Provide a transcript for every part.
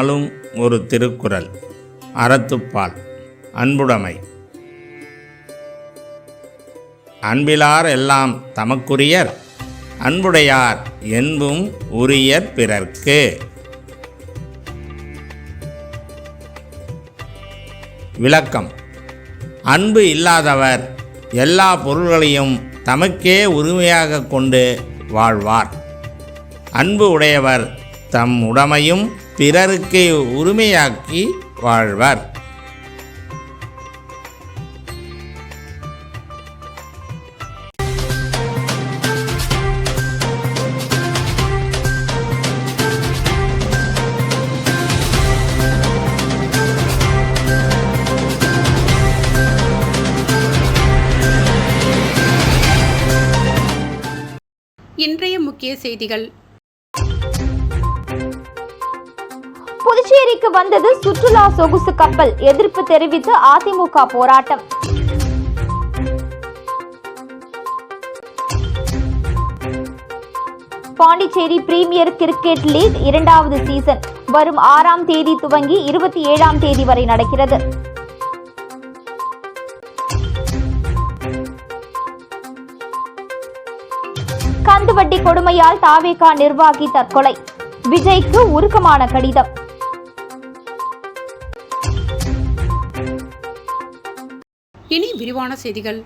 நாளும் ஒரு திருக்குறள். அறத்துப்பால். அன்புடைமை. அன்பிலார் எல்லாம் தமக்குரியர் அன்புடையார் என்பும் உரியர் பிறர்க்கு. விளக்கம். அன்பு இல்லாதவர் எல்லா பொருள்களையும் தமக்கே உரிமையாக கொண்டு வாழ்வார். அன்பு உடையவர் தம் உடைமையும் பிறருக்கு உரிமையாக்கி வாழ்வர். இன்றைய முக்கிய செய்திகள். புதுச்சேரிக்கு வந்தது சுற்றுலா சொகுசு கப்பல். எதிர்ப்பு தெரிவித்து அதிமுக போராட்டம். பாண்டிச்சேரி பிரீமியர் கிரிக்கெட் லீக் இரண்டாவது சீசன். வரும் ஆறாம் தேதி துவங்கி இருபத்தி ஏழாம் தேதி வரை நடக்கிறது. கந்துவட்டி கொடுமையால் தாவேகா நிர்வாகி தற்கொலை. விஜய்க்கு உருக்கமான கடிதம். இனி விரிவான செய்திகள்.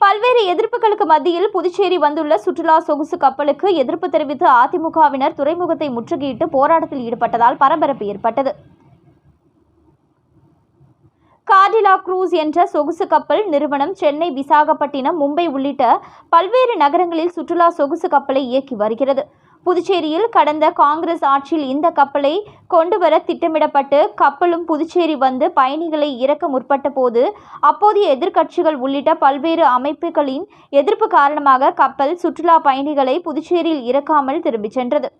பல்வேறு எதிர்ப்புகளுக்கு மத்தியில் புதுச்சேரி வந்துள்ள சுற்றுலா சொகுசு கப்பலுக்கு எதிர்ப்பு தெரிவித்து அதிமுகவினர் துறைமுகத்தை முற்றுகையிட்டு போராட்டத்தில் ஈடுபட்டதால் பரபரப்பு ஏற்பட்டது. கார்டிலா குரூஸ் என்ற சொகுசு கப்பல் நிறுவனம் சென்னை விசாகப்பட்டினம் மும்பை உள்ளிட்ட பல்வேறு நகரங்களில் சுற்றுலா சொகுசு கப்பலை இயக்கி வருகிறது. புதுச்சேரியில் கடந்த காங்கிரஸ் ஆட்சியில் இந்த கப்பலை கொண்டுவர திட்டமிடப்பட்டு கப்பலும் புதுச்சேரி வந்து பயணிகளை இறக்க முற்பட்ட போது அப்போதைய எதிர்க்கட்சிகள் உள்ளிட்ட பல்வேறு அமைப்புகளின் எதிர்ப்பு காரணமாக கப்பல் சுற்றுலா பயணிகளை புதுச்சேரியில் இறக்காமல் திரும்பிச் சென்றது.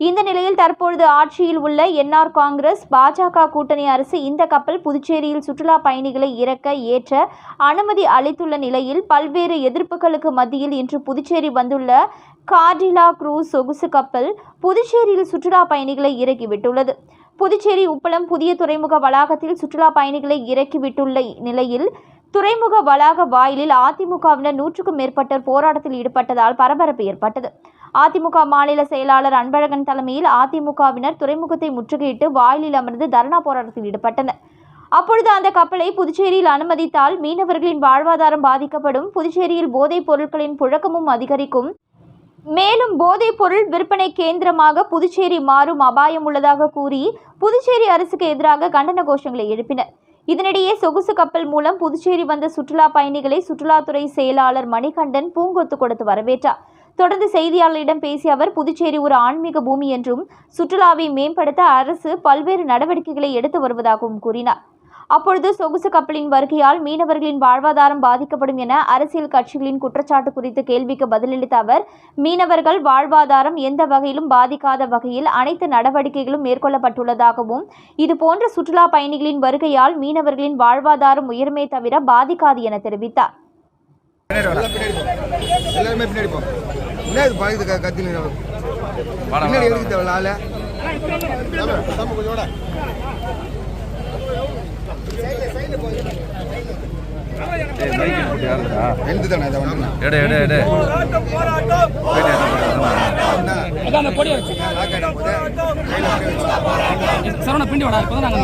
இந்த நிலையில் தற்பொழுது ஆட்சியில் உள்ள என்ஆர் காங்கிரஸ் பாஜக கூட்டணி அரசு இந்த கப்பல் புதுச்சேரியில் சுற்றுலா பயணிகளை இறக்க ஏற்ற அனுமதி அளித்துள்ள நிலையில் பல்வேறு எதிர்ப்புகளுக்கு மத்தியில் இன்று புதுச்சேரி வந்துள்ள கார்டிலா குரூஸ் சொகுசு கப்பல் புதுச்சேரியில் சுற்றுலா பயணிகளை இறக்கிவிட்டுள்ளது. புதுச்சேரி உப்பளம் புதிய துறைமுக வளாகத்தில் சுற்றுலா பயணிகளை இறக்கிவிட்டுள்ள நிலையில் துறைமுக வளாக வாயிலில் அதிமுகவினர் நூற்றுக்கும் மேற்பட்டோர் போராட்டத்தில் ஈடுபட்டதால் பரபரப்பு ஏற்பட்டது. அதிமுக மாநில செயலாளர் அன்பழகன் தலைமையில் அதிமுகவினர் துறைமுகத்தை முற்றுகையிட்டு வாயிலில் அமர்ந்து தர்ணா போராட்டத்தில் ஈடுபட்டனர். அப்பொழுது அந்த கப்பலை புதுச்சேரியில் அனுமதித்தால் மீனவர்களின் வாழ்வாதாரம் பாதிக்கப்படும் புதுச்சேரியில் போதைப் பொருட்களின் புழக்கமும் அதிகரிக்கும். மேலும் போதைப் பொருள் விற்பனை கேந்திரமாக புதுச்சேரி மாறும் அபாயம் உள்ளதாக கூறி புதுச்சேரி அரசுக்கு எதிராக கண்டன கோஷங்களை எழுப்பினர். இதனிடையே சொகுசு கப்பல் மூலம் புதுச்சேரி வந்த சுற்றுலா பயணிகளை சுற்றுலாத்துறை செயலாளர் மணிகண்டன் பூங்கொத்து கொடுத்து வரவேற்றார். தொடர்ந்து செய்தியாளர்களிடம் பேசிய அவர் புதுச்சேரி ஒரு ஆன்மீக பூமி என்றும் சுற்றுலாவை மேம்படுத்த அரசு பல்வேறு நடவடிக்கைகளை எடுத்து வருவதாகவும் கூறினார். அப்பொழுது சொகுசு கப்பலின் வருகையால் மீனவர்களின் வாழ்வாதாரம் பாதிக்கப்படும் என அரசியல் கட்சிகளின் குற்றச்சாட்டு குறித்து கேள்விக்கு பதிலளித்த அவர் மீனவர்கள் வாழ்வாதாரம் எந்த வகையிலும் பாதிக்காத வகையில் அனைத்து நடவடிக்கைகளும் மேற்கொள்ளப்பட்டுள்ளதாகவும் இதுபோன்ற சுற்றுலா பயணிகளின் வருகையால் மீனவர்களின் வாழ்வாதாரம் உயருமே தவிர பாதிக்காது என தெரிவித்தார். என்ன இது பாக்குது கத்தின பின்னாடி எடுக்க தேவையில்ல ஆளு. எழுந்து தானே இதை வந்து எடு எடு எடு. சரவண பிண்டி வாடா இப்பதான் நாங்க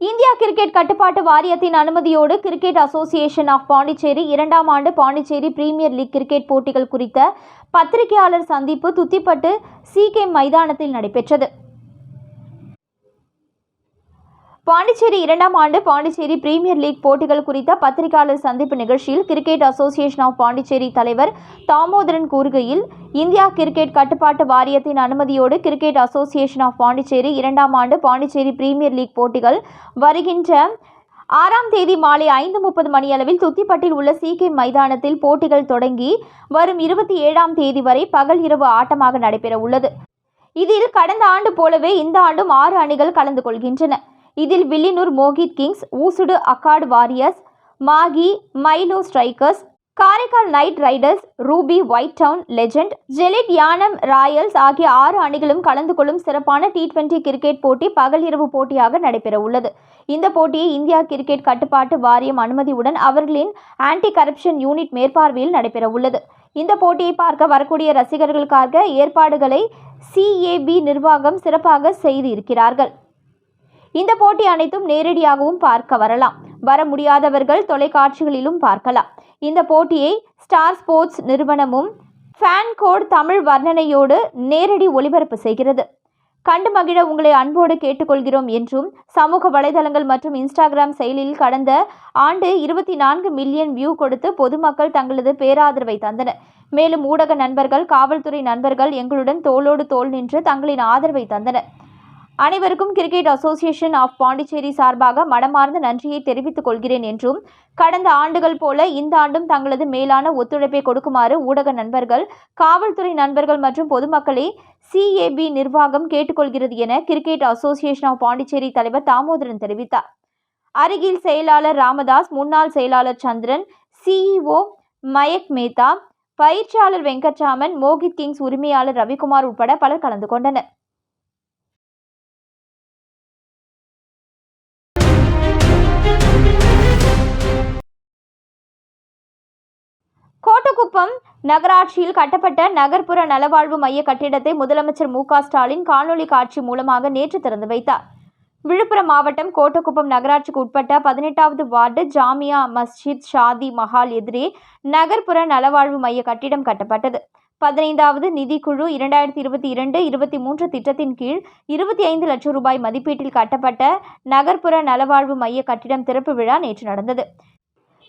இந்தியா கிரிக்கெட் கட்டுப்பாட்டு வாரியத்தின் அனுமதியோடு கிரிக்கெட் அசோசியேஷன் ஆஃப் பாண்டிச்சேரி இரண்டாம் ஆண்டு பாண்டிச்சேரி பிரீமியர் லீக் கிரிக்கெட் போட்டிகள் குறித்த பத்திரிகையாளர் சந்திப்பு துத்திப்பட்டு சிகே மைதானத்தில் நடைபெற்றது. பாண்டிச்சேரி இரண்டாம் ஆண்டு பாண்டிச்சேரி பிரீமியர் லீக் போட்டிகள் குறித்த பத்திரிகையாளர் சந்திப்பு நிகழ்ச்சியில் கிரிக்கெட் அசோசியேஷன் ஆஃப் பாண்டிச்சேரி தலைவர் தாமோதரன் கூறுகையில் இந்தியா கிரிக்கெட் கட்டுப்பாட்டு வாரியத்தின் அனுமதியோடு கிரிக்கெட் அசோசியேஷன் ஆஃப் பாண்டிச்சேரி இரண்டாம் ஆண்டு பாண்டிச்சேரி பிரீமியர் லீக் போட்டிகள் வருகின்ற ஆறாம் தேதி மாலை ஐந்து முப்பது மணியளவில் துத்திப்பட்டில் உள்ள சிகே மைதானத்தில் போட்டிகள் தொடங்கி வரும் இருபத்தி ஏழாம் தேதி வரை பகல் இரவு ஆட்டமாக நடைபெற உள்ளது இதில் கடந்த ஆண்டு போலவே இந்த ஆண்டும் ஆறு அணிகள் கலந்து கொள்கின்றன. இதில் வில்லினூர் மோகித் கிங்ஸ் ஊசுடு அக்காடு warriors Mahe Milo strikers Karaikal night riders Ruby white town legend ஜெலிட் Yanam royals ஆகிய ஆறு அணிகளும் கலந்து கொள்ளும் சிறப்பான டி டுவெண்டி கிரிக்கெட் போட்டி பகல் இரவு போட்டியாக நடைபெற உள்ளது இந்த போட்டியை இந்தியா கிரிக்கெட் கட்டுப்பாட்டு வாரியம் அனுமதியுடன் அவர்களின் ஆன்டி கரப்ஷன் யூனிட் மேற்பார்வையில் நடைபெற உள்ளது இந்த போட்டியை பார்க்க வரக்கூடிய ரசிகர்களுக்காக ஏற்பாடுகளை சிஏபி நிர்வாகம் சிறப்பாக செய்து இருக்கிறார்கள் இந்த போட்டி அனைத்தும் நேரடியாகவும் பார்க்க வரலாம். வர முடியாதவர்கள் தொலைக்காட்சிகளிலும் பார்க்கலாம். இந்த போட்டியை ஸ்டார் ஸ்போர்ட்ஸ் நிறுவனமும் ஃபேன் கோட் தமிழ் வர்ணனையோடு நேரடி ஒளிபரப்பு செய்கிறது. கண்டு மகிழ உங்களை அன்போடு கேட்டுக்கொள்கிறோம் என்றும் சமூக வலைதளங்கள் மற்றும் இன்ஸ்டாகிராம் செயலில் கடந்த ஆண்டு இருபத்தி நான்கு மில்லியன் வியூ கொடுத்து பொதுமக்கள் தங்களது பேராதரவை தந்தனர். மேலும் ஊடக நண்பர்கள் காவல்துறை நண்பர்கள் எங்களுடன் தோளோடு தோள் நின்று தங்களின் ஆதரவை தந்தனர். அனைவருக்கும் கிரிக்கெட் அசோசியேஷன் ஆஃப் பாண்டிச்சேரி சார்பாக மனமார்ந்த நன்றியை தெரிவித்துக் கொள்கிறேன் என்றும் கடந்த ஆண்டுகள் போல இந்த ஆண்டும் தங்களது மேலான ஒத்துழைப்பை கொடுக்குமாறு ஊடக நண்பர்கள் காவல்துறை நண்பர்கள் மற்றும் பொதுமக்களை சிஏபி நிர்வாகம் கேட்டுக்கொள்கிறது என கிரிக்கெட் அசோசியேஷன் ஆஃப் பாண்டிச்சேரி தலைவர் தாமோதரன் தெரிவித்தார். அருகில் செயலாளர் ராமதாஸ் முன்னாள் செயலாளர் சந்திரன் சிஇஓ மயக் மேத்தா பயிற்சியாளர் வெங்கட்ராமன் மோகித் கிங்ஸ் உரிமையாளர் ரவிக்குமார் உட்பட பலர் கலந்து கொண்டனர். கோட்டக்குப்பம் நகராட்சியில் கட்டப்பட்ட நகர்ப்புற நலவாழ்வு மைய கட்டிடத்தை முதலமைச்சர் மு ஸ்டாலின் காணொலி காட்சி மூலமாக நேற்று திறந்து வைத்தார். விழுப்புரம் மாவட்டம் கோட்டக்குப்பம் நகராட்சிக்கு உட்பட்ட பதினெட்டாவது வார்டு ஜாமியா மஸ்ஜித் ஷாதி மஹால் எதிரே நகர்ப்புற நலவாழ்வு மைய கட்டிடம் கட்டப்பட்டது. பதினைந்தாவது நிதிக்குழு இரண்டாயிரத்தி இருபத்தி இரண்டு இருபத்தி மூன்று திட்டத்தின் கீழ் இருபத்தி ஐந்து லட்சம் ரூபாய் மதிப்பீட்டில் கட்டப்பட்ட நகர்ப்புற நலவாழ்வு மைய கட்டிடம் திறப்பு விழா நேற்று நடந்தது.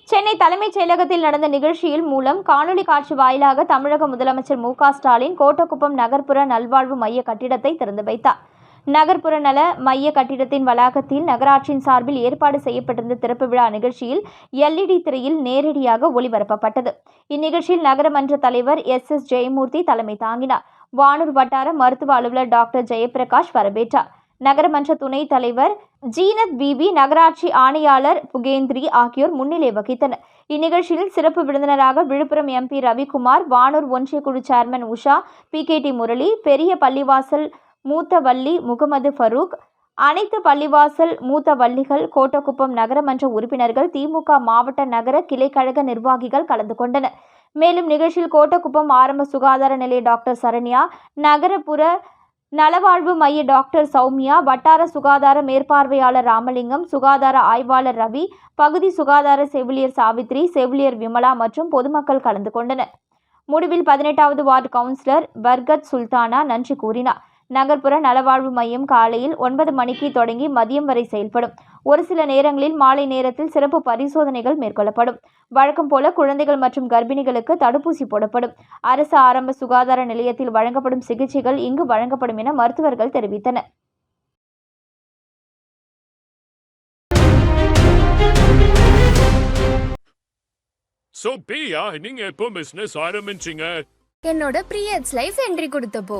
சென்னை தலைமைச் செயலகத்தில் நடந்த நிகழ்ச்சியில் மூலம் காணொலி காட்சி வாயிலாக தமிழக முதலமைச்சர் மு ஸ்டாலின் கோட்டக்குப்பம் நகர்ப்புற நல்வாழ்வு மைய கட்டிடத்தை திறந்து வைத்தார். நகர்ப்புற நல மைய கட்டிடத்தின் வளாகத்தில் நகராட்சியின் சார்பில் ஏற்பாடு செய்யப்பட்டிருந்த திறப்பு விழா நிகழ்ச்சியில் எல்இடி திரையில் நேரடியாக ஒளிபரப்பப்பட்டது. இந்நிகழ்ச்சியில் நகரமன்ற தலைவர் எஸ் எஸ் ஜெயமூர்த்தி தலைமை தாங்கினார். வானூர் வட்டார மருத்துவ அலுவலர் டாக்டர் ஜெயபிரகாஷ் வரவேற்றார். நகரமன்ற துணைத் தலைவர் ஜீனத் பிபி நகராட்சி ஆணையாளர் புகேந்திரி ஆகியோர் முன்னிலை வகித்தனர். இந்நிகழ்ச்சியில் சிறப்பு விருந்தினராக விழுப்புரம் எம்பி ரவிக்குமார் வானூர் ஒன்றிய குழு chairman Usha P K D Murali பெரிய பள்ளிவாசல் மூத்த வள்ளி முகமது ஃபரூக் அனைத்து பள்ளிவாசல் மூத்த வள்ளிகள் கோட்டக்குப்பம் நகரமன்ற உறுப்பினர்கள் திமுக மாவட்ட நகர கிளைக்கழக நிர்வாகிகள் கலந்து கொண்டனர். மேலும் நிகழ்ச்சியில் கோட்டக்குப்பம் ஆரம்ப சுகாதார நிலைய டாக்டர் சரண்யா நகரப்புற நலவாழ்வு மைய டாக்டர் சௌமியா வட்டார சுகாதார மேற்பார்வையாளர் ராமலிங்கம் சுகாதார ஆய்வாளர் ரவி பகுதி சுகாதார செவிலியர் சாவித்ரி செவிலியர் விமலா மற்றும் பொதுமக்கள் கலந்து கொண்டனர். முடிவில் பதினெட்டாவது வார்டு கவுன்சிலர் பர்கத் சுல்தானா நன்றி கூறினார். நகர்ப்புற நலவாழ்வு மையம் காலையில் ஒன்பது மணிக்கு தொடங்கி மதியம் வரை செயல்படும். ஒரு சில நேரங்களில் மாலை நேரத்தில் சிறப்பு பரிசோதனைகள் மேற்கொள்ளப்படும். வழக்கம் போல குழந்தைகள் மற்றும் கர்ப்பிணிகளுக்கு தடுப்பூசி போடப்படும். அரசு ஆரம்ப சுகாதார நிலையத்தில் வழங்கப்படும் சிகிச்சைகள் இங்கு வழங்கப்படும் என மருத்துவர்கள் தெரிவித்தனர். சோ பிரியா நீங்க எப்போ பிசினஸ் ஆரம்பிச்சீங்க? என்னோட ப்ரீயட்ஸ் லைஃப் என்ட்ரி கொடுத்தப்போ.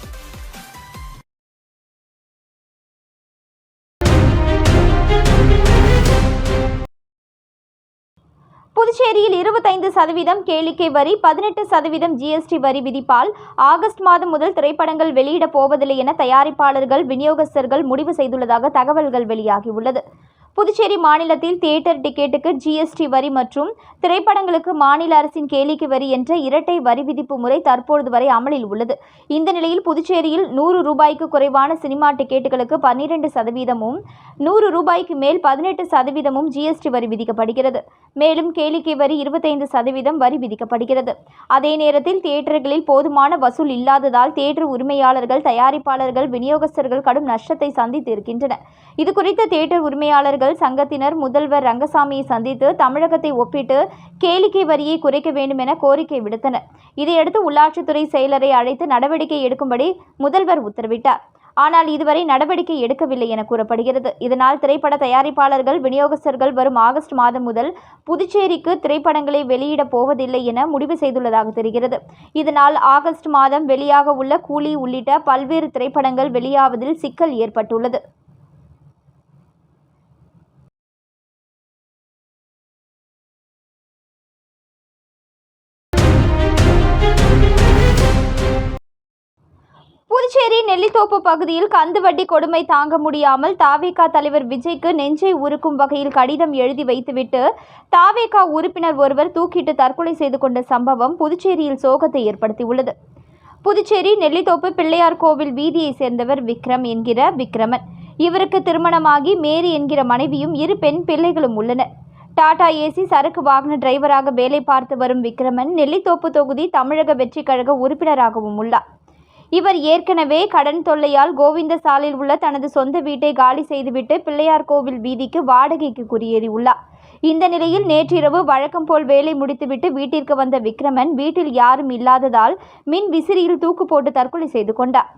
புதுச்சேரியில் இருபத்தைந்து சதவீதம் கேளிக்கை வரி பதினெட்டு சதவீதம் ஜிஎஸ்டி வரி விதிப்பால் ஆகஸ்ட் மாதம் முதல் திரைப்படங்கள் வெளியிடப் போவதில்லை என தயாரிப்பாளர்கள் விநியோகஸ்தர்கள் முடிவு செய்துள்ளதாக தகவல்கள் வெளியாகியுள்ளது. புதுச்சேரி மாநிலத்தில் தியேட்டர் டிக்கெட்டுக்கு ஜிஎஸ்டி வரி மற்றும் திரைப்படங்களுக்கு மாநில அரசின் கேளிக்கை வரி என்ற இரட்டை வரி விதிப்பு முறை தற்பொழுது வரை அமலில் உள்ளது. இந்த நிலையில் புதுச்சேரியில் நூறு ரூபாய்க்கு குறைவான சினிமா டிக்கெட்டுகளுக்கு பன்னிரண்டு சதவீதமும் நூறு ரூபாய்க்கு மேல் பதினெட்டு சதவீதமும் ஜிஎஸ்டி வரி விதிக்கப்படுகிறது. மேலும் கேளிக்கை வரி இருபத்தைந்து சதவீதம் வரி விதிக்கப்படுகிறது. அதே நேரத்தில் தியேட்டர்களில் போதுமான வசூல் இல்லாததால் தியேட்டர் உரிமையாளர்கள் தயாரிப்பாளர்கள் விநியோகஸ்தர்கள் கடும் நஷ்டத்தை சந்தித்து இருக்கின்றனர் இதுகுறித்த தியேட்டர் உரிமையாளர்கள் சங்கத்தினர் முதல்வர் ரங்கசாமியை சந்தித்து தமிழகத்தை ஒப்பிட்டு கேளிக்கை வரியை குறைக்க வேண்டும் என கோரிக்கை விடுத்தனர். இதையடுத்து உள்ளாட்சித்துறை செயலரை அழைத்து நடவடிக்கை எடுக்கும்படி முதல்வர் உத்தரவிட்டார். ஆனால் இதுவரை நடவடிக்கை எடுக்கவில்லை என கூறப்படுகிறது. இதனால் திரைப்பட தயாரிப்பாளர்கள் விநியோகஸ்தர்கள் வரும் ஆகஸ்ட் மாதம் முதல் புதுச்சேரிக்கு திரைப்படங்களை வெளியிடப் போவதில்லை என முடிவு செய்துள்ளதாக தெரிகிறது. இதனால் ஆகஸ்ட் மாதம் வெளியாக உள்ள கூலி உள்ளிட்ட பல்வேறு திரைப்படங்கள் வெளியாவதில் சிக்கல் ஏற்பட்டுள்ளது. நெல்லித்தோப்பு பகுதியில் கந்து வட்டி கொடுமை தாங்க முடியாமல் தாவேகா தலைவர் விஜய்க்கு நெஞ்சை உருக்கும் வகையில் கடிதம் எழுதி வைத்துவிட்டு தாவேகா உறுப்பினர் ஒருவர் தூக்கிட்டு தற்கொலை செய்து கொண்ட சம்பவம் புதுச்சேரியில் சோகத்தை ஏற்படுத்தியுள்ளது. புதுச்சேரி நெல்லித்தோப்பு பிள்ளையார் கோவில் வீதியை சேர்ந்தவர் விக்ரம் என்கிற விக்ரமன். இவருக்கு திருமணமாகி மேரி என்கிற மனைவியும் இரு பெண் பிள்ளைகளும் உள்ளனர். டாடா ஏசி சரக்கு வாகன டிரைவராக வேலை பார்த்து வரும் விக்ரமன் நெல்லித்தோப்பு தொகுதி தமிழக வெற்றிக் கழக உறுப்பினராகவும் உள்ளார். இவர் ஏற்கனவே கடன் தொல்லையால் கோவிந்த சாலையில் உள்ள தனது சொந்த வீட்டை காலி செய்துவிட்டு பிள்ளையார் கோவில் வீதிக்கு வாடகைக்கு குடியேறியுள்ளார். இந்த நிலையில் நேற்றிரவு வழக்கம் போல் வேலை முடித்துவிட்டு வீட்டிற்கு வந்த விக்ரமன் வீட்டில் யாரும் இல்லாததால் மின் விசிறியில் தூக்கு போட்டு தற்கொலை செய்து கொண்டார்.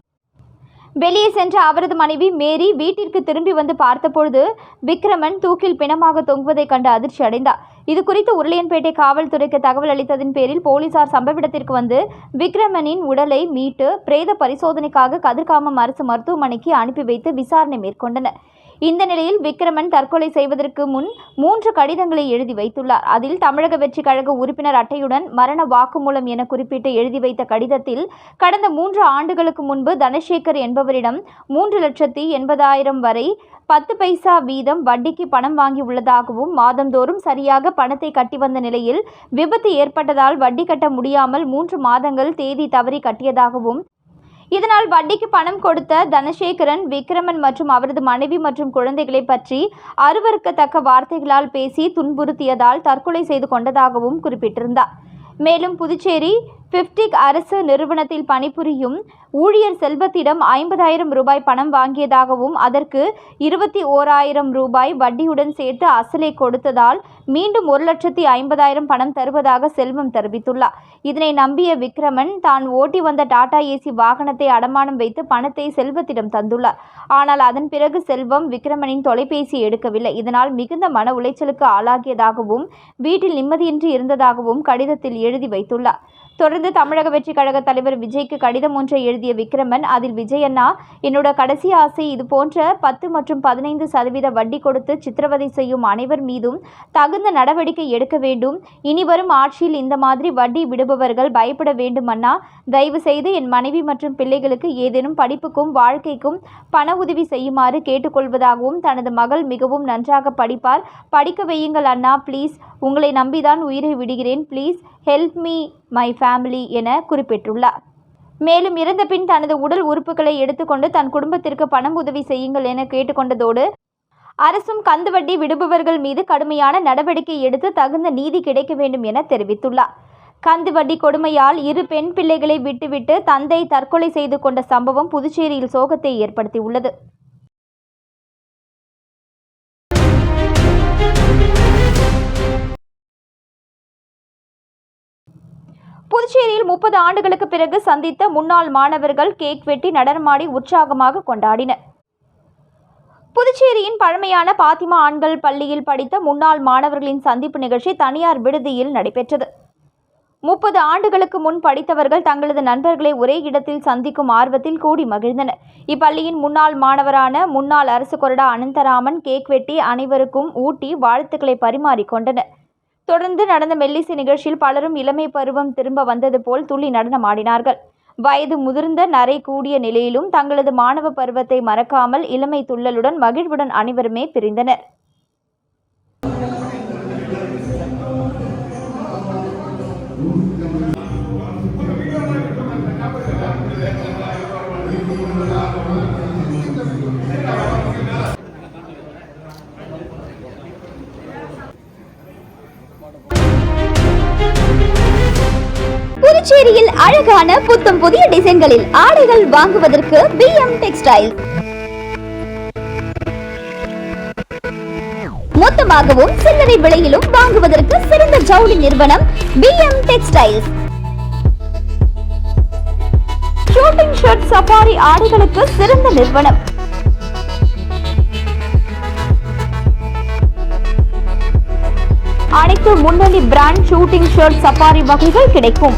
வெளியே சென்ற அவரது மனைவி மேரி வீட்டிற்கு திரும்பி வந்து பார்த்தபொழுது விக்ரமன் தூக்கில் பிணமாக தொங்குவதைக் கண்டு அதிர்ச்சி அடைந்தார். இது குறித்து உருளையன்பேட்டை காவல்துறைக்கு தகவல் அளித்ததின் பேரில் போலீசார் சம்பவ இடத்திற்கு வந்து விக்ரமனின் உடலை மீட்டு பிரேத பரிசோதனைக்காக கதிர்காமம் அரசு மருத்துவமனைக்கு அனுப்பி வைத்து விசாரணை மேற்கொண்டனர். இந்த நிலையில் விக்ரமன் தற்கொலை செய்வதற்கு முன் மூன்று கடிதங்களை எழுதி வைத்துள்ளார். அதில் தமிழக வெற்றிக் கழக உறுப்பினர் அட்டையுடன் மரண வாக்குமூலம் என குறிப்பிட்டு எழுதி வைத்த கடிதத்தில் கடந்த மூன்று ஆண்டுகளுக்கு முன்பு தனசேகர் என்பவரிடம் மூன்று லட்சத்தி எண்பதாயிரம் வரை பத்து பைசா வீதம் வட்டிக்கு பணம் வாங்கி உள்ளதாகவும் மாதந்தோறும் சரியாக பணத்தை கட்டி வந்த நிலையில் விபத்து ஏற்பட்டதால் வட்டி கட்ட முடியாமல் மூன்று மாதங்கள் தேதி தவறி கட்டியதாகவும் இதனால் வட்டிக்கு பணம் கொடுத்த தனசேகரன் விக்ரமன் மற்றும் அவரது மனைவி மற்றும் குழந்தைகளை பற்றி அருவருக்கத்தக்க வார்த்தைகளால் பேசி துன்புறுத்தியதால் தற்கொலை செய்து கொண்டதாகவும் குறிப்பிட்டிருந்தார். மேலும் புதுச்சேரி பிப்டிக் அரசு நிறுவனத்தில் பணிபுரியும் ஊழியர் செல்வத்திடம் ஐம்பதாயிரம் ரூபாய் பணம் வாங்கியதாகவும் அதற்கு இருபத்தி ஓராயிரம் ரூபாய் வட்டியுடன் சேர்த்து அசலை கொடுத்ததால் மீண்டும் ஒரு லட்சத்தி ஐம்பதாயிரம் பணம் தருவதாக செல்வம் தெரிவித்துள்ளார். இதனை நம்பிய விக்ரமன் தான் ஓட்டி வந்த டாடா ஏசி வாகனத்தை அடமானம் வைத்து பணத்தை செல்வத்திடம் தந்துள்ளார். ஆனால் அதன் பிறகு செல்வம் விக்ரமனின் தொலைபேசி எடுக்கவில்லை. இதனால் மிகுந்த மன உளைச்சலுக்கு ஆளாகியதாகவும் வீட்டில் நிம்மதியின்றி இருந்ததாகவும் கடிதத்தில் எழுதி வைத்துள்ளார். தொடர்ந்து தமிழக வெற்றி கழக தலைவர் விஜய்க்கு கடிதம் ஒன்றை எழுதிய விக்ரமன் அதில் விஜய் அண்ணா என்னோட கடைசி ஆசை இது போன்ற பத்து மற்றும் பதினைந்து சதவீத வட்டி கொடுத்து சித்திரவதை செய்யும் அனைவர் மீதும் தகுந்த நடவடிக்கை எடுக்க வேண்டும். இனி வரும் ஆட்சியில் இந்த மாதிரி வட்டி விடுபவர்கள் பயப்பட வேண்டும் அண்ணா. தயவு செய்து என் மனைவி மற்றும் பிள்ளைகளுக்கு ஏதேனும் படிப்புக்கும் வாழ்க்கைக்கும் பண உதவி செய்யுமாறு கேட்டுக்கொள்வதாகவும் தனது மகள் மிகவும் நன்றாக படிப்பார் படிக்க வையுங்கள் அண்ணா ப்ளீஸ் உங்களை நம்பிதான் உயிரை விடுகிறேன் please help me my family என குறிப்பிட்டுள்ளார். மேலும் இறந்த பின் தனது உடல் உறுப்புகளை எடுத்துக்கொண்டு தன் குடும்பத்திற்கு பணம் உதவி செய்யுங்கள் என கேட்டுக்கொண்டதோடு அரசும் கந்துவட்டி விடுபவர்கள் மீது கடுமையான நடவடிக்கை எடுத்து தகுந்த நீதி கிடைக்க வேண்டும் என தெரிவித்துள்ளார். கந்து வட்டி கொடுமையால் இரு பெண் பிள்ளைகளை விட்டுவிட்டு தந்தை தற்கொலை செய்து கொண்ட சம்பவம் புதுச்சேரியில் சோகத்தை ஏற்படுத்தியுள்ளது. புதுச்சேரியில் முப்பது ஆண்டுகளுக்கு பிறகு சந்தித்த முன்னாள் மாணவர்கள் கேக் வெட்டி நடனமாடி உற்சாகமாக கொண்டாடினர். புதுச்சேரியின் பழமையான பாத்திமா ஆண்கள் பள்ளியில் படித்த முன்னாள் மாணவர்களின் சந்திப்பு நிகழ்ச்சி தனியார் விடுதியில் நடைபெற்றது. முப்பது ஆண்டுகளுக்கு முன் படித்தவர்கள் தங்களது நண்பர்களை ஒரே இடத்தில் சந்திக்கும் ஆர்வத்தில் கூடி மகிழ்ந்தனர். இப்பள்ளியின் முன்னாள் மாணவரான முன்னாள் அரசு கொறடா அனந்தராமன் கேக் வெட்டி அனைவருக்கும் ஊட்டி வாழ்த்துக்களை பரிமாறிக்கொண்டனர் தொடர்ந்து நடந்த மெல்லிசை நிகழ்ச்சியில் பலரும் இளமை பருவம் திரும்ப வந்தது போல் துள்ளி நடனமாடினார்கள். வயது முதிர்ந்த நரை கூடிய நிலையிலும் தங்களது மாணவ பருவத்தை மறக்காமல் இளமை துள்ளலுடன் மகிழ்வுடன் அனைவருமே பிரிந்தனர். புதுச்சேரியில் அழகான புத்தம் புதிய டிசைன்களில் ஆடைகள் வாங்குவதற்கு பிஎம் டெக்ஸ்டைல் மொத்தமாகவும் சில்லறை விலையிலும் வாங்குவதற்கு சிறந்த ஜவுளி நிறுவனம் PM textiles shooting shirt safari ஆடைகளுக்கு சிறந்த நிறுவனம். அனைத்து முன்னணி பிராண்ட் ஷூட்டிங் ஷர்ட் சஃபாரி வகைகள் கிடைக்கும்.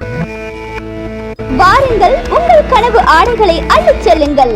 வாருங்கள் உங்கள் கனவு ஆடைகளை அள்ளிச் செல்லுங்கள்.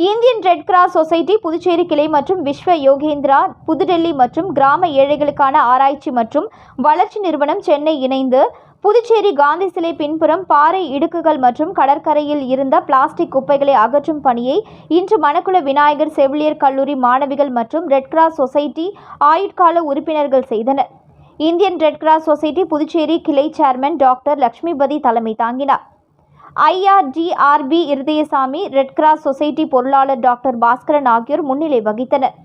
Indian Red Cross Society Puducherry கிளை மற்றும் விஸ்வ யோகேந்திரா புதுடெல்லி மற்றும் கிராம ஏழைகளுக்கான ஆராய்ச்சி மற்றும் வளர்ச்சி நிறுவனம் சென்னை இணைந்து புதுச்சேரி காந்தி சிலை பின்புறம் பாறை இடுக்குகள் மற்றும் கடற்கரையில் இருந்த பிளாஸ்டிக் குப்பைகளை அகற்றும் பணியை இன்று மணக்குள விநாயகர் செவிலியர் கல்லூரி மாணவிகள் மற்றும் ரெட் கிராஸ் சொசைட்டி ஆயுட்கால உறுப்பினர்கள் செய்தனர். Indian Red Cross Society Puducherry கிளை சேர்மன் டாக்டர் லக்ஷ்மிபதி தலைமை தாங்கினார். IRTRP Irudayasamy Red Cross Society பொருளாளர் டாக்டர் பாஸ்கரன் ஆகியோர் முன்னிலை வகித்தனர்.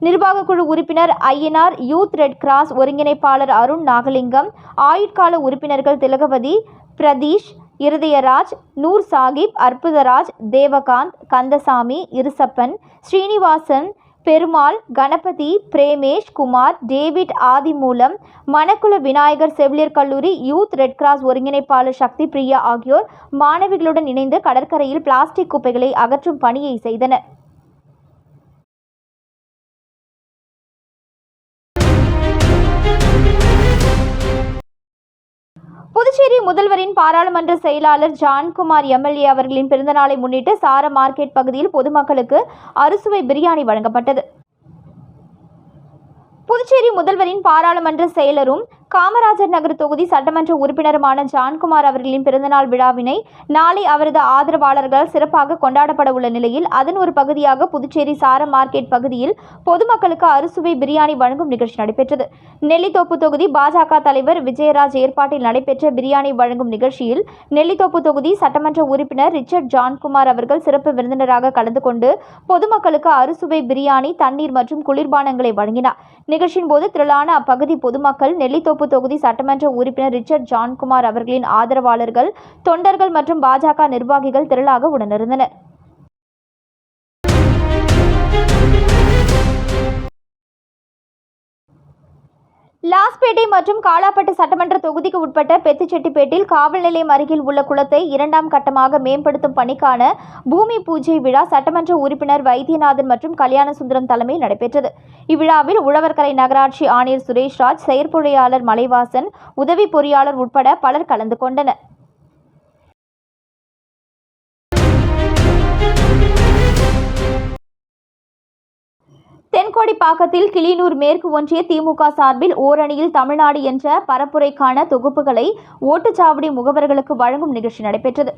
நிர்வாக குழு உறுப்பினர் ஐயனார் யூத் ரெட் கிராஸ் ஒருங்கிணைப்பாளர் அருண் நாகலிங்கம் ஆயுட்கால உறுப்பினர்கள் திலகவதி பிரதீஷ் இருதயராஜ் நூர் சாகிப் அற்புதராஜ் தேவகாந்த் கந்தசாமி இருசப்பன் ஸ்ரீனிவாசன் பெருமாள் கணபதி பிரேமேஷ் குமார் டேவிட் ஆதிமூலம் மணக்குள விநாயகர் செவிலியர் கல்லூரி யூத் ரெட் கிராஸ் ஒருங்கிணைப்பாளர் சக்தி பிரியா ஆகியோர் மாணவிகளுடன் இணைந்து கடற்கரையில் பிளாஸ்டிக் குப்பைகளை அகற்றும் பணியை செய்தனர். புதுச்சேரி முதல்வரின் பாராளுமன்ற செயலாளர் ஜான்குமார் எம்எல்ஏ அவர்களின் பிறந்தநாளை முன்னிட்டு சார மார்க்கெட் பகுதியில் பொதுமக்களுக்கு அறுசுவை பிரியாணி வழங்கப்பட்டது. புதுச்சேரி முதல்வரின் பாராளுமன்ற செயலரும் காமராஜர் நகர் தொகுதி சட்டமன்ற உறுப்பினருமான ஜான்குமார் அவர்களின் பிறந்தநாள் விழாவினை நாளை அவரது ஆதரவாளர்களால் சிறப்பாக கொண்டாடப்பட உள்ள நிலையில் அதன் ஒரு பகுதியாக புதுச்சேரி சார மார்க்கெட் பகுதியில் பொதுமக்களுக்கு அறுசுவை பிரியாணி வழங்கும் நிகழ்ச்சி நடைபெற்றது. நெல்லித்தோப்பு தொகுதி பாஜக தலைவர் விஜயராஜ் ஏற்பாட்டில் நடைபெற்ற பிரியாணி வழங்கும் நிகழ்ச்சியில் நெல்லித்தோப்பு தொகுதி சட்டமன்ற உறுப்பினர் ரிச்சர்ட் ஜான்குமார் அவர்கள் சிறப்பு விருந்தினராக கலந்து கொண்டு பொதுமக்களுக்கு அறுசுவை பிரியாணி தண்ணீர் மற்றும் குளிர்பானங்களை வழங்கினார். நிகழ்ச்சியின் போது திரளான அப்பகுதி பொதுமக்கள் நெல்லித்தோப்பு தொகுதி சட்டமன்ற உறுப்பினர் ரிச்சர்ட் ஜான்குமார் அவர்களின் ஆதரவாளர்கள் தொண்டர்கள் மற்றும் பாஜக நிர்வாகிகள் திரளாக உடனிருந்தனர். லாஸ்பேட்டை மற்றும் காலாப்பட்டு சட்டமன்ற தொகுதிக்கு உட்பட்ட பெத்துச்செட்டிப்பேட்டில் காவல் நிலையம் அருகில் உள்ள குளத்தை இரண்டாம் கட்டமாக மேம்படுத்தும் பணிக்கான பூமி பூஜை விழா சட்டமன்ற உறுப்பினர் வைத்தியநாதன் மற்றும் கல்யாணசுந்தரம் தலைமையில் நடைபெற்றது. இவ்விழாவில் உழவர்கரை நகராட்சி ஆணையர் சுரேஷ்ராஜ் செயற்பொழியாளர் மலைவாசன் உதவி பொறியாளர் உட்பட பலர் கலந்து கொண்டனர். தென்கோடிப்பாக்கத்தில் கிளிநூர் மேற்கு ஒன்றிய திமுக சார்பில் ஓரணியில் தமிழ்நாடு என்ற பரப்புரைக்கான தொகுப்புகளை ஓட்டுச்சாவடி முகவர்களுக்கு வழங்கும் நிகழ்ச்சி நடைபெற்றது.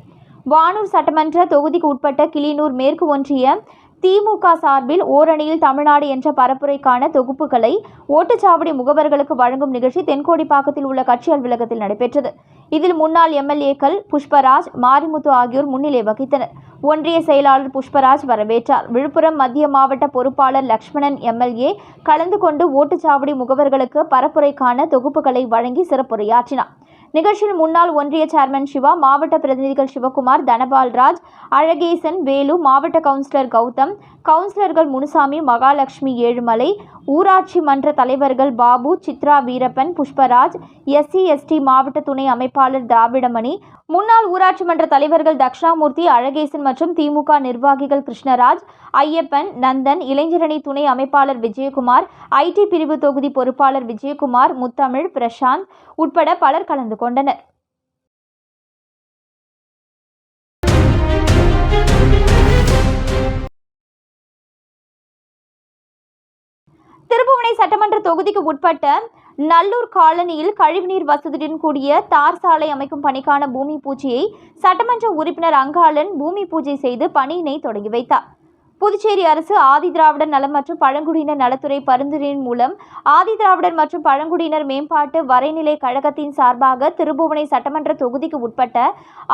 வானூர் சட்டமன்ற தொகுதிக்கு உட்பட்ட கிளிநூர் மேற்கு ஒன்றிய திமுக சார்பில் ஓரணியில் தமிழ்நாடு என்ற பரப்புரைக்கான தொகுப்புகளை ஓட்டுச்சாவடி முகவர்களுக்கு வழங்கும் நிகழ்ச்சி தென்கோடிப்பாக்கத்தில் உள்ள கட்சி அலுவலகத்தில் நடைபெற்றது. இதில் முன்னாள் எம்எல்ஏக்கள் புஷ்பராஜ் மாரிமுத்து ஆகியோர் முன்னிலை வகித்தனர். ஒன்றிய செயலாளர் புஷ்பராஜ் வரவேற்றார். விழுப்புரம் மத்திய மாவட்ட பொறுப்பாளர் லக்ஷ்மணன் எம்எல்ஏ கலந்து கொண்டு ஓட்டுச்சாவடி முகவர்களுக்கு பரப்புரைக்கான தொகுப்புகளை வழங்கி சிறப்புரையாற்றினார். நிகழ்ச்சியில் முன்னாள் ஒன்றிய சேர்மன் சிவா மாவட்ட பிரதிநிதிகள் சிவகுமார் தனபால் ராஜ் அழகேசன் வேலு மாவட்ட கவுன்சிலர் கௌதம் கவுன்சிலர்கள் முனுசாமி மகாலட்சுமி ஏழுமலை ஊராட்சி மன்ற தலைவர்கள் பாபு சித்ரா வீரப்பன் புஷ்பராஜ் எஸ்சி எஸ்டி மாவட்ட துணை அமைப்பாளர் திராவிடமணி முன்னாள் ஊராட்சி மன்ற தலைவர்கள் தக்ஷணாமூர்த்தி அழகேசன் மற்றும் திமுக நிர்வாகிகள் கிருஷ்ணராஜ் ஐயப்பன் நந்தன் இளைஞரணி துணை அமைப்பாளர் விஜயகுமார் ஐடி பிரிவு தொகுதி பொறுப்பாளர் விஜயகுமார் முத்தமிழ் பிரசாந்த் உட்பட பலர் கலந்து கொண்டனர். திருப்புவனை சட்டமன்ற தொகுதிக்கு உட்பட்ட நல்லூர் காலனியில் கழிவுநீர் வசதியுடன் கூடிய தார் சாலை அமைக்கும் பணிக்கான பூமி பூஜையை சட்டமன்ற உறுப்பினர் அங்காளன் பூமி பூஜை செய்து பணியினை தொடங்கி வைத்தார். புதுச்சேரி அரசு ஆதிதிராவிடர் நலம் மற்றும் பழங்குடியினர் நலத்துறை பரிந்துரையின் மூலம் ஆதிதிராவிடர் மற்றும் பழங்குடியினர் மேம்பாட்டு வரைநிலை கழகத்தின் சார்பாக திருபுவனை சட்டமன்ற தொகுதிக்கு உட்பட்ட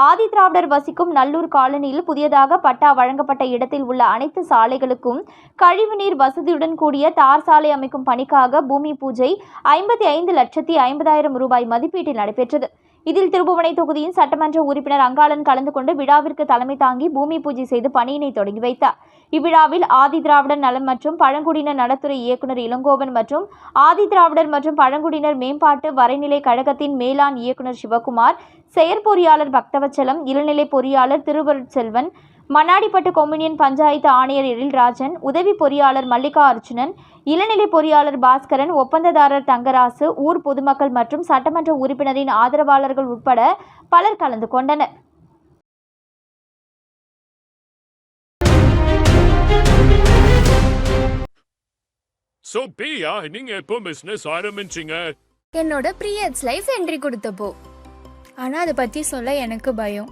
ஆதிதிராவிடர் வசிக்கும் நல்லூர் காலனியில் புதியதாக பட்டா வழங்கப்பட்ட இடத்தில் உள்ள அனைத்து சாலைகளுக்கும் கழிவுநீர் வசதியுடன் கூடிய தார் சாலை அமைக்கும் பணிக்காக பூமி பூஜை ஐம்பத்தி ஐந்து லட்சத்தி ஐம்பதாயிரம் ரூபாய் மதிப்பீட்டில் நடைபெற்றது. இதில் திருபுவனை தொகுதியின் சட்டமன்ற உறுப்பினர் அங்காளன் கலந்து கொண்டு விழாவிற்கு தலைமை தாங்கி பூமி பூஜை செய்து பணியினை தொடங்கி வைத்தார். இவ்விழாவில் ஆதி திராவிடர் நலம் மற்றும் பழங்குடியினர் நலத்துறை இயக்குனர் இளங்கோவன் மற்றும் ஆதி திராவிடர் மற்றும் பழங்குடியினர் மேம்பாட்டு வரைநிலை கழகத்தின் மேலாண் இயக்குனர் சிவகுமார் செயற்பொறியாளர் பக்தவச்சலம் இளநிலை பொறியாளர் திருவருட்செல்வன் மண்ணாடிப்பட்டு கொம்யூனியன் பஞ்சாயத்து ஆணையர் எழில்ராஜன் உதவி பொறியாளர் மல்லிகா அர்ச்சுனன் இளநிலை பொறியாளர் பாஸ்கரன் ஒப்பந்ததாரர் தங்கராசு ஊர் பொதுமக்கள் மற்றும் சட்டமன்ற உறுப்பினரின் ஆதரவாளர்கள் உட்பட பலர் கலந்து கொண்டனர். So, பிரியா நீங்க எப்போ பிசினஸ் ஆரம்பிச்சீங்க? என்னோட ப்ரீயட்ஸ் லைஃப் என்ட்ரி கொடுத்தப்போ. ஆனால் அதை பற்றி சொல்ல எனக்கு பயம்.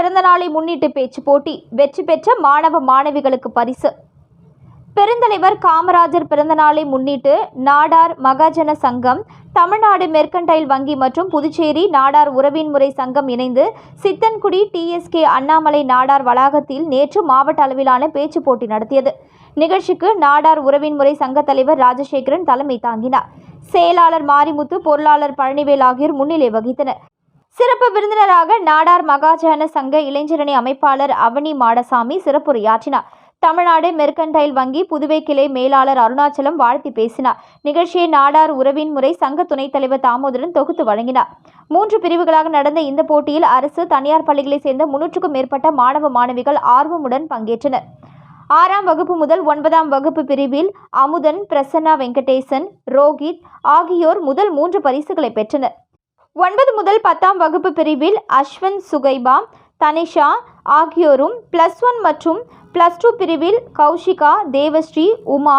பிறந்த நாளை முன்னிட்டு பேச்சு போட்டி வெற்றி பெற்ற மாணவ மாணவிகளுக்கு பரிசு. பெருந்தலைவர் காமராஜர் பிறந்த நாளை முன்னிட்டு நாடார் மகாஜன சங்கம் தமிழ்நாடு மெர்கன்டைல் வங்கி மற்றும் புதுச்சேரி நாடார் உறவின் முறை சங்கம் இணைந்து சித்தன்குடி டிஎஸ்கே அண்ணாமலை நாடார் வளாகத்தில் நேற்று மாவட்ட அளவிலான பேச்சு போட்டி நடத்தியது. நிகழ்ச்சிக்கு நாடார் உறவின் முறை சங்க தலைவர் ராஜசேகரன் தலைமை தாங்கினார். செயலாளர் மாரிமுத்து பொருளாளர் பழனிவேல் ஆகியோர் முன்னிலை வகித்தனர். சிறப்பு விருந்தினராக நாடார் மகாஜன சங்க இளைஞரணி அமைப்பாளர் அவனி மாடசாமி சிறப்புரையாற்றினார். தமிழ்நாடு மெர்கன்டைல் வங்கி புதுவை கிளை மேலாளர் அருணாச்சலம் வாழ்த்தி பேசினார். நிகழ்ச்சியை நாடார் உறவின் முறை சங்க துணைத் தலைவர் தாமோதரன் தொகுத்து வழங்கினார். மூன்று பிரிவுகளாக நடந்த இந்த போட்டியில் அரசு தனியார் பள்ளிகளைச் சேர்ந்த முன்னூற்றுக்கும் மேற்பட்ட மாணவ மாணவிகள் ஆர்வமுடன் பங்கேற்றனர். ஆறாம் வகுப்பு முதல் ஒன்பதாம் வகுப்பு பிரிவில் அமுதன் பிரசன்னா வெங்கடேசன் ரோஹித் ஆகியோர் முதல் மூன்று பரிசுகளை பெற்றனர். ஒன்பது முதல் பத்தாம் வகுப்பு பிரிவில் அஸ்வந்த் சுகைபா தனிஷா ஆகியோரும் ப்ளஸ் ஒன் மற்றும் ப்ளஸ் டூ பிரிவில் கௌஷிகா தேவஸ்ரீ உமா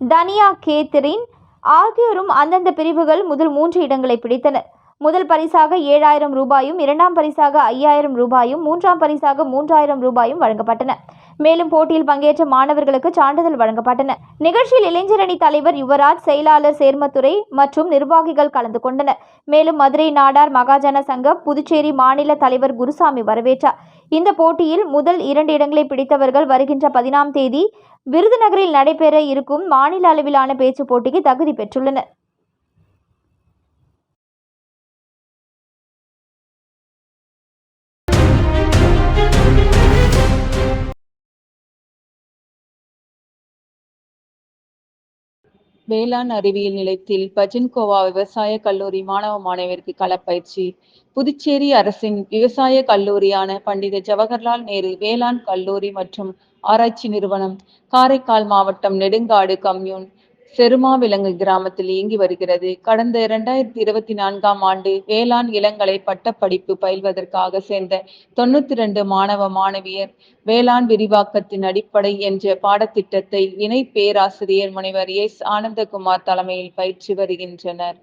தனியா கேத்ரின் ஆகியோரும் அந்தந்த பிரிவுகள் முதல் மூன்று இடங்களை பிடித்தனர் முதல் பரிசாக ஏழாயிரம் ரூபாயும் இரண்டாம் பரிசாக ஐயாயிரம் ரூபாயும் மூன்றாம் பரிசாக மூன்றாயிரம் ரூபாயும் வழங்கப்பட்டன. மேலும் போட்டியில் பங்கேற்ற மாணவர்களுக்கு சான்றிதழ் வழங்கப்பட்டன. நிகழ்ச்சியில் இளைஞரணி தலைவர் யுவராஜ் செயலாளர் சேர்மத்துறை மற்றும் நிர்வாகிகள் கலந்து கொண்டனர். மேலும் மதுரை நாடார் மகாஜன சங்க புதுச்சேரி மாநில தலைவர் குருசாமி வரவேற்றார். இந்த போட்டியில் முதல் இரண்டு இடங்களை பிடித்தவர்கள் வருகின்ற பதினாம் தேதி விருதுநகரில் நடைபெற இருக்கும் மாநில அளவிலான பேச்சு போட்டிக்கு தகுதி பெற்றுள்ளனர். வேளாண் அறிவியல் நிலையத்தில் பஜன்கோவா விவசாய கல்லூரி மாணவ மாணவியருக்கு களப்பயிற்சி. புதுச்சேரி அரசின் விவசாய கல்லூரியான பண்டித ஜவஹர்லால் நேரு வேளாண் கல்லூரி மற்றும் ஆராய்ச்சி நிறுவனம் காரைக்கால் மாவட்டம் நெடுங்காடு கம்யூன் செருமாவிலங்கு கிராமத்தில் இயங்கி வருகிறது. கடந்த இரண்டாயிரத்தி இருபத்தி நான்காம் ஆண்டு வேளாண் இளங்கலை பட்டப்படிப்பு பயில்வதற்காக சேர்ந்த தொண்ணூத்தி ரெண்டு மாணவ மாணவியர் வேளாண் விரிவாக்கத்தின் அடிப்படை என்ற பாடத்திட்டத்தை இணை பேராசிரியர் முனைவர் எஸ். ஆனந்தகுமார் தலைமையில் பயிற்சி வருகின்றனர்.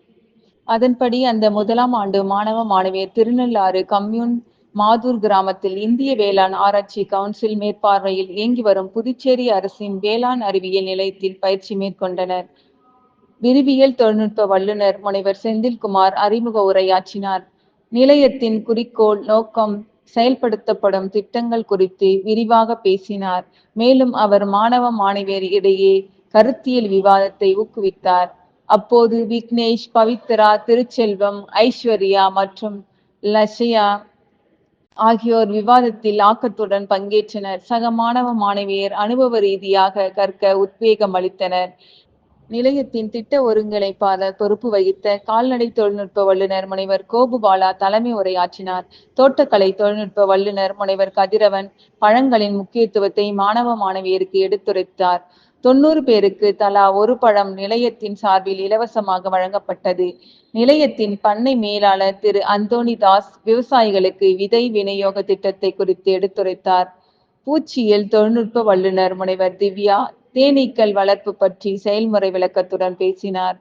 அதன்படி அந்த முதலாம் ஆண்டு மாணவ மாணவியர் திருநள்ளாறு கம்யூன் மாதூர் கிராமத்தில் இந்திய வேளாண் ஆராய்ச்சி கவுன்சில் மேற்பார்வையில் இயங்கி வரும் புதுச்சேரி அரசின் வேளாண் அறிவியல் நிலையத்தில் பயிற்சி மேற்கொண்டனர். விரிவியல் தொழில்நுட்ப வல்லுநர் முனைவர் செந்தில்குமார் அறிமுக உரையாற்றினார். நிலையத்தின் குறிக்கோள் நோக்கம் செயல்படுத்தப்படும் திட்டங்கள் குறித்து விரிவாக பேசினார். மேலும் அவர் மாணவ மாணவியர் இடையே கருத்தியல் விவாதத்தை ஊக்குவித்தார். அப்போது விக்னேஷ் பவித்ரா திருச்செல்வம் ஐஸ்வர்யா மற்றும் லஷயா ஆகியோர் விவாதத்தில் ஆக்கத்துடன் பங்கேற்றனர். சக மாணவ மாணவியர் அனுபவ ரீதியாக கற்க உத்வேகம் அளித்தனர். நிலையத்தின் திட்ட ஒருங்கிணைப்பாளர் பொறுப்பு வகித்த கால்நடை தொழில்நுட்ப வல்லுநர் முனைவர் கோபுபாலா தலைமை உரையாற்றினார். தோட்டக்கலை தொழில்நுட்ப வல்லுநர் முனைவர் கதிரவன் பழங்களின் முக்கியத்துவத்தை மாணவ மாணவியருக்கு எடுத்துரைத்தார். தொண்ணூறு பேருக்கு தலா ஒரு பழம் நிலையத்தின் சார்பில் இலவசமாக வழங்கப்பட்டது. நிலையத்தின் பண்ணை மேலாளர் திரு அந்தோணி தாஸ் விவசாயிகளுக்கு விதை விநியோக திட்டத்தை குறித்து எடுத்துரைத்தார். பூச்சியியல் தொழில்நுட்ப வல்லுநர் முனைவர் திவ்யா தேனீக்கள் வளர்ப்பு பற்றி செயல்முறை விளக்கத்துடன் பேசினார்.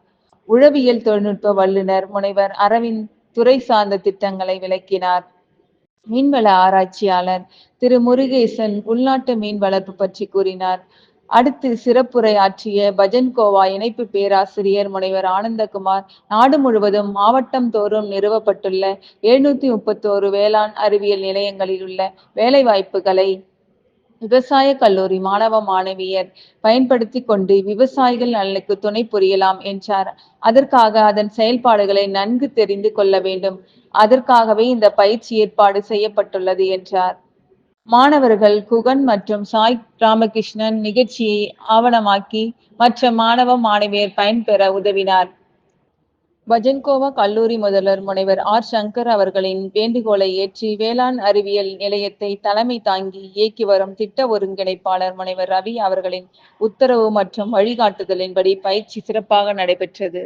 உழவியல் தொழில்நுட்ப வல்லுநர் முனைவர் அரவிந்த் துறை சார்ந்த திட்டங்களை விளக்கினார். மீன்வள ஆராய்ச்சியாளர் திரு முருகேசன் உள்நாட்டு மீன் வளர்ப்பு பற்றி கூறினார். அடுத்து சிறப்புரை ஆற்றிய பஜன்கோவா இணைப்பு பேராசிரியர் முனைவர் ஆனந்தகுமார் நாடு முழுவதும் மாவட்டம் தோறும் நிறுவப்பட்டுள்ள எழுநூத்தி முப்பத்தோரு வேளாண் அறிவியல் நிலையங்களில் உள்ள வேலைவாய்ப்புகளை விவசாய கல்லூரி மாணவ மாணவியர் பயன்படுத்தி கொண்டு விவசாயிகள் நலனுக்கு துணை புரியலாம் என்றார். அதற்காக அதன் செயல்பாடுகளை நன்கு தெரிந்து கொள்ள வேண்டும். அதற்காகவே இந்த பயிற்சி ஏற்பாடு செய்யப்பட்டுள்ளது என்றார். மாணவர்கள் குகன் மற்றும் சாய் ராமகிருஷ்ணன் நிகழ்ச்சியை ஆவணமாக்கி மற்ற மாணவ மாணவியர் பயன்பெற உதவினார். பஜன்கோவா கல்லூரி முதல்வர் முனைவர் ஆர் சங்கர் அவர்களின் வேண்டுகோளை ஏற்றி வேளாண் அறிவியல் நிலையத்தை தலைமை தாங்கி இயக்கி வரும் திட்ட ஒருங்கிணைப்பாளர் முனைவர் ரவி அவர்களின் உத்தரவு மற்றும் வழிகாட்டுதலின்படி பயிற்சி சிறப்பாக நடைபெற்றது.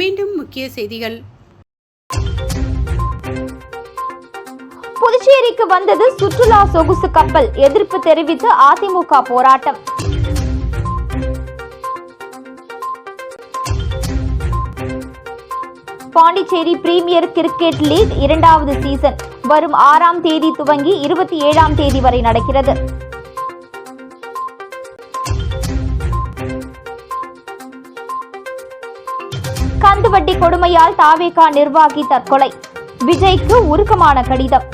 மீண்டும் முக்கிய செய்திகள். புதுச்சேரிக்கு வந்தது சுற்றுலா சொகுசு கப்பல். எதிர்ப்பு தெரிவித்து அதிமுக போராட்டம். பாண்டிச்சேரி பிரீமியர் கிரிக்கெட் லீக் இரண்டாவது சீசன். வரும் ஆறாம் தேதி துவங்கி இருபத்தி ஏழாம் தேதி வரை நடக்கிறது. கந்துவட்டி கொடுமையால் தாவேகா நிர்வாகி தற்கொலை. விஜய்க்கு உருக்கமான கடிதம்.